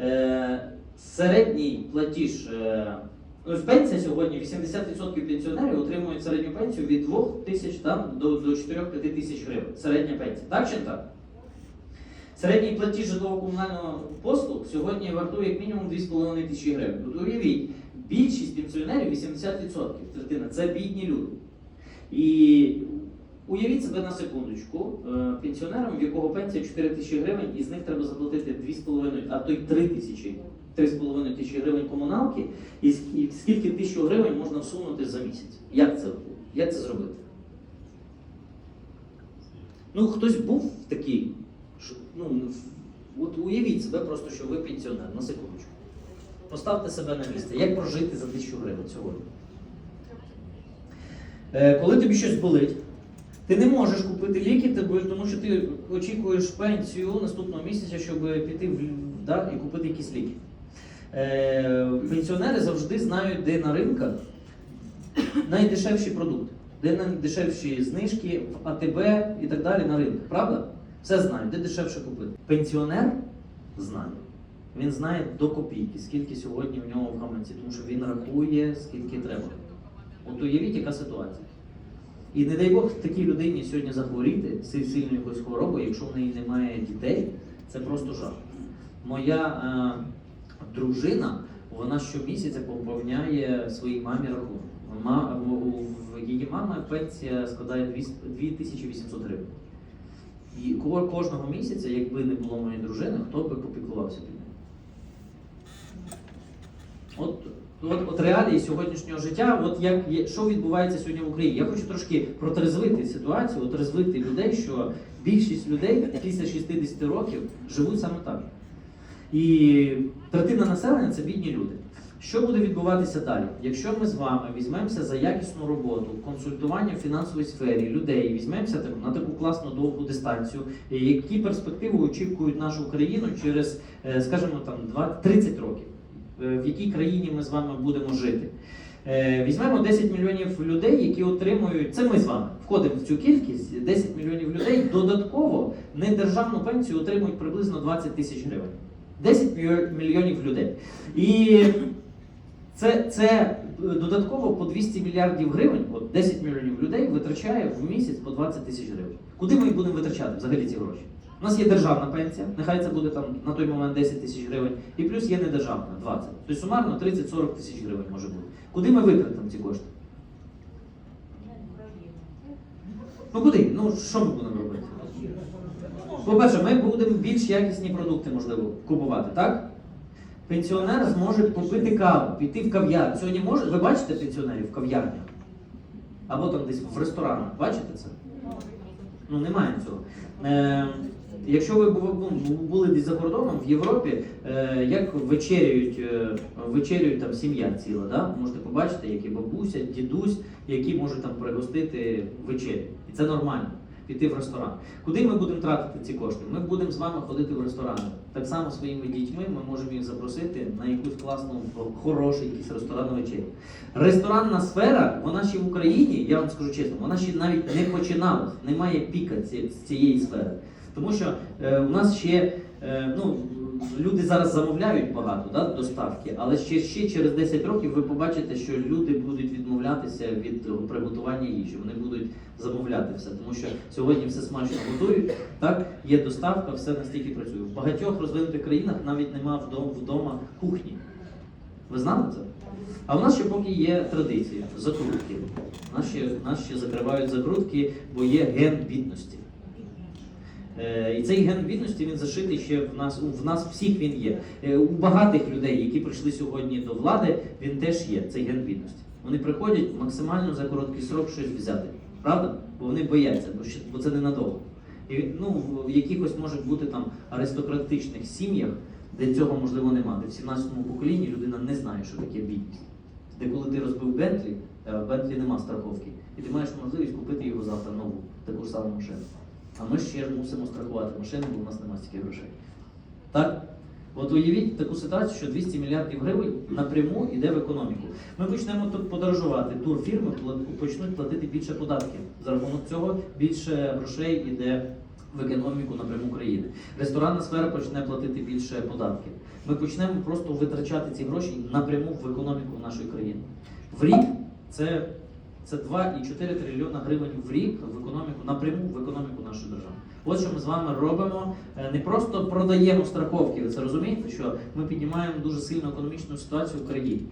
Е, середній платіж. Е, ось пенсія сьогодні 80% пенсіонерів отримують середню пенсію від 2 тисяч там, до, до 4-5 тисяч гривень. Середня пенсія. Так чи так? Середній платіж житлово-комунального послуг сьогодні вартує як мінімум 2,5 тисячі гривень. От уявіть, більшість пенсіонерів 80%, третина це бідні люди. І уявіть себе на секундочку, е, пенсіонером, в якого пенсія 4 тисячі гривень, і з них треба заплатити 2,5, а то й 3 тисячі. 3,5 тисячі гривень комуналки, і скільки тисячу гривень можна всунути за місяць? Як це, як це зробити? Ну, хтось був що, ну, от уявіть себе просто, що ви пенсіонер, на секундочку. Поставте себе на місце. Як прожити за тисячу гривень сьогодні? Е, коли тобі щось болить, ти не можеш купити ліки, тому що ти очікуєш пенсію наступного місяця, щоб піти в, да, і купити якісь ліки. Е, пенсіонери завжди знають, де на ринках найдешевші продукти, де найдешевші знижки в АТБ і так далі на ринках. Правда? Все знають, де дешевше купити. Пенсіонер знає. Він знає до копійки, скільки сьогодні в нього в гаманці, тому що він рахує, скільки треба. От уявіть, яка ситуація. І не дай Бог такій людині сьогодні захворіти си- сильною якоюсь хворобою, якщо в неї немає дітей, це просто жах. Моя е, дружина, вона щомісяця поповняє своїй мамі рахунок. Ма, її мама пенсія складає 2800 гривень. І кожного місяця, якби не було моєї дружини, хто би попіклувався під? От, от, реалії сьогоднішнього життя, от як є- що відбувається сьогодні в Україні. Я хочу трошки протрезвити ситуацію, отрезвити людей, що більшість людей після 60 років живуть саме так. І третина населення це бідні люди. Що буде відбуватися далі? Якщо ми з вами візьмемося за якісну роботу, консультування в фінансовій сфері людей, візьмемося на таку класну довгу дистанцію, які перспективи очікують нашу країну через, е, скажімо, там 20, 30 років, в якій країні ми з вами будемо жити. Е, Візьмемо 10 мільйонів людей, які отримують, це ми з вами входимо в цю кількість, 10 мільйонів людей додатково недержавну пенсію отримують приблизно 20 тисяч гривень. 10 мільйонів людей. І це, це е, додатково по 200 мільярдів гривень, от 10 мільйонів людей витрачає в місяць по 20 тисяч гривень. Куди ми їх будемо витрачати взагалі ці гроші? У нас є державна пенсія, нехай це буде там на той момент 10 тисяч гривень, і плюс є недержавна 20. Тобто сумарно 30-40 тисяч гривень може бути. Куди ми витратимо ці кошти? Ну куди? Ну що ми будемо робити? По-перше, ми будемо більш якісні продукти, можливо, купувати, так? Пенсіонер зможе попити каву, піти в кав'ярню. Сьогодні може. Ви бачите пенсіонерів в кав'ярнях? Або там десь в ресторанах. Бачите це? Ну, немає цього. Е, якщо ви бу- бу- були десь за кордоном в Європі, е, як вечерюють, е, вечерюють там сім'я ціла, да? можете побачити, які бабуся, дідусь, які можуть там пригостити вечерю. І це нормально. Піти в ресторан. Куди ми будемо тратити ці кошти? Ми будемо з вами ходити в ресторани. Так само своїми дітьми ми можемо їх запросити на якусь класну, хороший якийсь ресторанну вечерю. Ресторанна сфера, вона ще в Україні, я вам скажу чесно, вона ще навіть не починалась, немає піка ці- цієї сфери. Тому що е, у нас ще ну, люди зараз замовляють багато да, доставки, але ще, ще через 10 років ви побачите, що люди будуть відмовлятися від е, приготування їжі. Вони будуть замовляти все, тому що сьогодні все смачно готують. Так, є доставка, все настільки працює. В багатьох розвинутих країнах навіть нема вдома, вдома кухні. Ви знали це? А в нас ще поки є традиція закрутки. Нас ще закривають закрутки, бо є ген бідності. Е, І цей ген бідності він зашитий ще в нас, в нас всіх він є. Е, У багатих людей, які прийшли сьогодні до влади, він теж є, цей ген бідності. Вони приходять максимально за короткий срок щось взяти. Правда? Бо вони бояться, бо, це ненадовго. І, ну, в якихось можуть бути там аристократичних сім'ях, де цього можливо нема, де в 17-му поколінні людина не знає, що таке бідність. Де коли ти розбив Бентлі, в Бентлі нема страховки, і ти маєш можливість купити його завтра нову, таку ж саму машину. А ми ще мусимо страхувати машину, бо в нас немає стільки грошей. Так? От уявіть таку ситуацію, що 200 мільярдів гривень напряму йде в економіку. Ми почнемо тут подорожувати, турфірми пла- почнуть платити більше податків. За рахунок цього більше грошей йде в економіку напряму країни. Ресторанна сфера почне платити більше податків. Ми почнемо просто витрачати ці гроші напряму в економіку нашої країни. В рік це, це 2,4 трильйона гривень в рік в економіку напряму в економіку нашої держави. От що ми з вами робимо. Е, Не просто продаємо страховки. Ви це розумієте, що ми піднімаємо дуже сильно економічну ситуацію в країні.